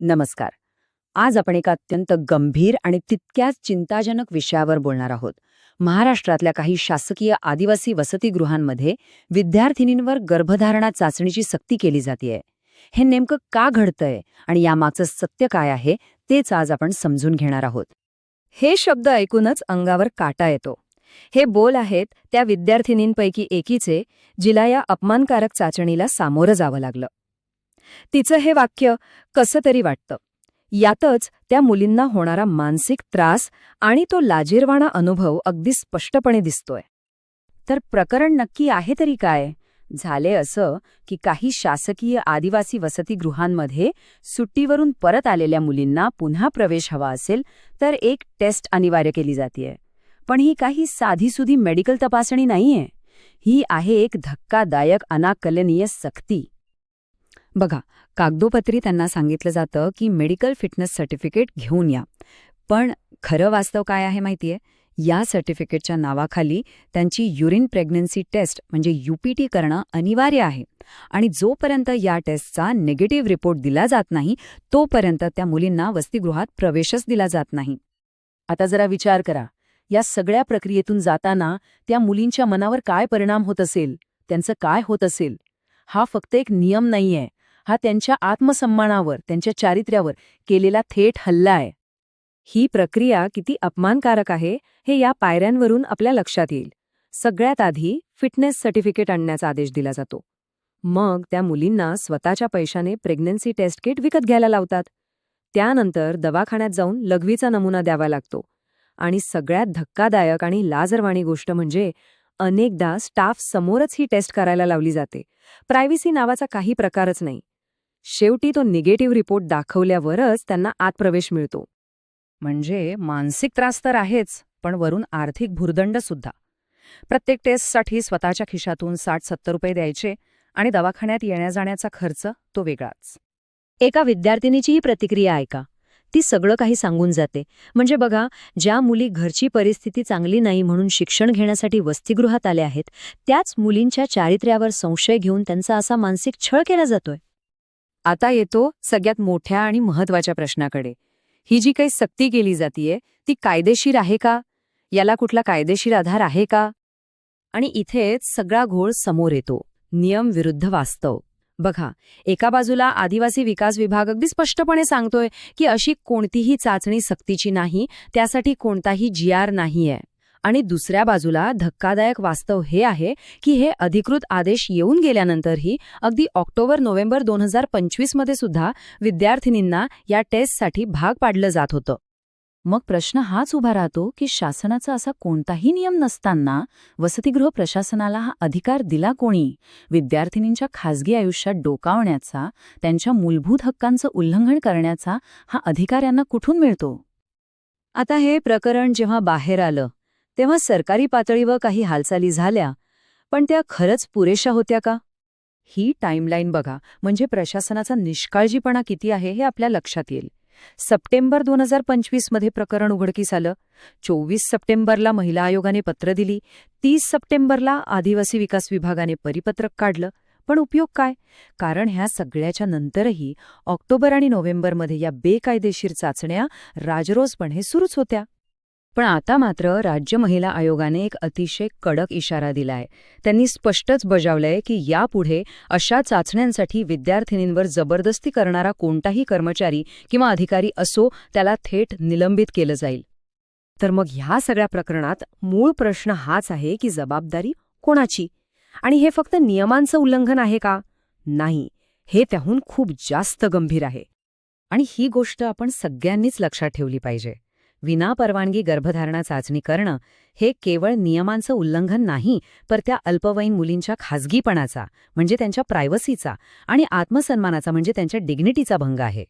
नमस्कार. आज आपण एका अत्यंत गंभीर आणि तितक्याच चिंताजनक विषयावर बोलणार आहोत. महाराष्ट्रातल्या काही शासकीय आदिवासी वसतिगृहांमध्ये विद्यार्थिनींवर गर्भधारणा चाचणीची सक्ती केली जाते हे नेमकं का घडतंय आणि यामागचं सत्य काय आहे तेच आज आपण समजून घेणार आहोत. हे शब्द ऐकूनच अंगावर काटा येतो. हे बोल आहेत त्या विद्यार्थिनींपैकी एकीचे जिला या अपमानकारक चाचणीला सामोरं जावं लागलं. तिचं हे वाक्य कसं तरी वाटतं. यातच त्या मुलींना होणारा मानसिक त्रास आणि तो लाजीरवाणा अनुभव अगदी स्पष्टपणे दिसतोय. तर प्रकरण नक्की आहे तरी काय? झाले असं की काही शासकीय आदिवासी वसतिगृहांमध्ये सुट्टीवरून परत आलेल्या मुलींना पुन्हा प्रवेश हवा असेल तर एक टेस्ट अनिवार्य केली जाते पण ही काही साधीसुधी मेडिकल तपासणी नाहीये. ही आहे एक धक्कादायक अनाकलनीय सक्ती. बघा कागदोपत्री त्यांना सांगितलं जातं की मेडिकल फिटनेस सर्टिफिकेट घेऊन या. पण खरं वास्तव काय आहे माहितीये? या सर्टिफिकेटच्या नावाखाली त्यांची युरिन प्रेग्नन्सी टेस्ट म्हणजे यूपीटी करणं अनिवार्य आहे. आणि जोपर्यंत या टेस्टचा निगेटिव्ह रिपोर्ट दिला जात नाही तोपर्यंत त्या मुलींना वसतिगृहात प्रवेशच दिला जात नाही. आता जरा विचार करा. या सगळ्या प्रक्रियेतून जाताना त्या मुलींच्या मनावर काय परिणाम होत असेल? त्यांचं काय होत असेल? हा फक्त एक नियम नाहीये. हा त्यांच्या आत्मसन्मानावर त्यांच्या चारित्र्यावर केलेला थेट हल्ला आहे. ही प्रक्रिया किती अपमानकारक आहे हे या पायऱ्यांवरून आपल्या लक्षात येईल. सगळ्यात आधी फिटनेस सर्टिफिकेट आणण्याचा आदेश दिला जातो. मग त्या मुलींना स्वतःच्या पैशाने प्रेग्नन्सी टेस्ट किट विकत घ्यायला लावतात. त्यानंतर दवाखान्यात जाऊन लघवीचा नमुना द्यावा लागतो. आणि सगळ्यात धक्कादायक आणि लाजरवाणी गोष्ट म्हणजे अनेकदा स्टाफ समोरच ही टेस्ट करायला लावली जाते. प्रायव्हसी नावाचा काही प्रकारच नाही. शेवटी तो निगेटिव्ह रिपोर्ट दाखवल्यावरच त्यांना आत प्रवेश मिळतो. म्हणजे मानसिक त्रास तर आहेच पण वरून आर्थिक भुर्दंड सुद्धा. प्रत्येक टेस्टसाठी स्वतःच्या खिशातून साठ सत्तर रुपये द्यायचे आणि दवाखान्यात येण्या-जाण्याचा खर्च तो वेगळाच. एका विद्यार्थिनीचीही प्रतिक्रिया ऐका. ती सगळं काही सांगून जाते. म्हणजे बघा ज्या मुली घरची परिस्थिती चांगली नाही म्हणून शिक्षण घेण्यासाठी वसतिगृहात आल्या आहेत त्याच मुलींच्या चारित्र्यावर संशय घेऊन त्यांचा असा मानसिक छळ केला जातोय. आता येतो सगळ्यात मोठ्या आणि महत्त्वाच्या प्रश्नाकडे. ही जी काही सक्ती केली जातीये ती कायदेशीर आहे का? याला कुठला कायदेशीर आधार आहे का? आणि इथेच सगळा घोळ समोर येतो. नियम विरुद्ध वास्तव. बघा एका बाजूला आदिवासी विकास विभाग अगदी स्पष्टपणे सांगतोय की अशी कोणतीही चाचणी सक्तीची नाही त्यासाठी कोणताही जी आर नाहीये. आणि दुसऱ्या बाजूला धक्कादायक वास्तव हे आहे की हे अधिकृत आदेश येऊन गेल्यानंतरही अगदी ऑक्टोबर नोव्हेंबर दोन हजार पंचवीसमध्ये सुद्धा विद्यार्थिनींना या टेस्टसाठी भाग पाडलं जात होतं. मग प्रश्न हाच उभा राहतो की शासनाचा असा कोणताही नियम नसताना वसतिगृह प्रशासनाला हा अधिकार दिला कोणी? विद्यार्थिनींच्या खासगी आयुष्यात डोकावण्याचा त्यांच्या मूलभूत हक्कांचं उल्लंघन करण्याचा हा अधिकार यांना कुठून मिळतो? आता हे प्रकरण जेव्हा बाहेर आलं तेव्हा सरकारी पातळीवर काही हालचाली झाल्या पण त्या खरंच पुरेशा होत्या का? ही टाईमलाईन बघा म्हणजे प्रशासनाचा निष्काळजीपणा किती आहे हे आपल्या लक्षात येईल. सप्टेंबर दोन हजार पंचवीसमध्ये प्रकरण उघडकीस आलं. चोवीस सप्टेंबरला महिला आयोगाने पत्र दिली. तीस सप्टेंबरला आदिवासी विकास विभागाने परिपत्रक काढलं. पण उपयोग काय? कारण ह्या सगळ्याच्या नंतरही ऑक्टोबर आणि नोव्हेंबरमध्ये या बेकायदेशीर चाचण्या राजरोसपणे सुरूच होत्या. पण आता मात्र राज्य महिला आयोगाने एक अतिशय कडक इशारा दिलाय. त्यांनी स्पष्टच बजावलंय की यापुढे अशा चाचण्यांसाठी विद्यार्थिनींवर जबरदस्ती करणारा कोणताही कर्मचारी किंवा अधिकारी असो त्याला थेट निलंबित केलं जाईल. तर मग ह्या सगळ्या प्रकरणात मूळ प्रश्न हाच आहे की जबाबदारी कोणाची? आणि हे फक्त नियमांचं उल्लंघन आहे का? नाही. हे त्याहून खूप जास्त गंभीर आहे. आणि ही गोष्ट आपण सगळ्यांनीच लक्षात ठेवली पाहिजे. विनापरवानगी गर्भधारणा चाचणी करणं हे केवळ नियमांचं उल्लंघन नाही पर त्या अल्पवयीन मुलींच्या खाजगीपणाचा म्हणजे त्यांच्या प्रायव्हसीचा आणि आत्मसन्मानाचा म्हणजे त्यांच्या डिग्निटीचा भंग आहे.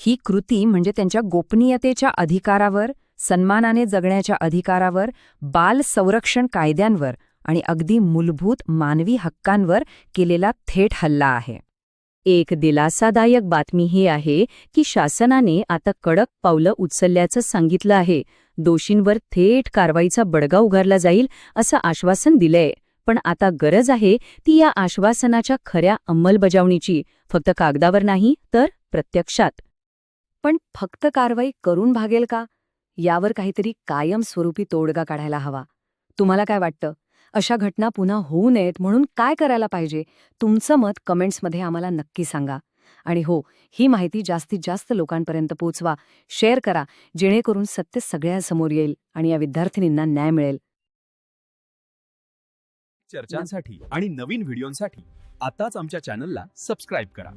ही कृती म्हणजे त्यांच्या गोपनीयतेच्या अधिकारावर सन्मानाने जगण्याच्या अधिकारावर बाल संरक्षण कायद्यांवर आणि अगदी मूलभूत मानवी हक्कांवर केलेला थेट हल्ला आहे. एक दिलासादायक बातमी ही आहे की शासनाने आता कडक पावलं उचलल्याचं सांगितलं आहे. दोषींवर थेट कारवाईचा बडगा उगारला जाईल असं आश्वासन दिलंय. पण आता गरज आहे ती या आश्वासनाच्या खऱ्या अंमलबजावणीची. फक्त कागदावर नाही तर प्रत्यक्षात. पण फक्त कारवाई करून भागेल का? यावर काहीतरी कायमस्वरूपी तोडगा काढायला हवा. तुम्हाला काय वाटतं? अशा घटना पुन्हा होऊ नयेत म्हणून काय करायला पाहिजे? तुमचं मत कमेंट्समध्ये आम्हाला नक्की सांगा. आणि हो ही माहिती जास्तीत जास्त लोकांपर्यंत पोचवा. शेअर करा जेणेकरून सत्य सगळ्यासमोर येईल आणि या विद्यार्थिनींना न्याय मिळेल. चर्चांसाठी आणि नवीन व्हिडिओंसाठी आताच आमच्या चॅनलला सबस्क्राईब करा.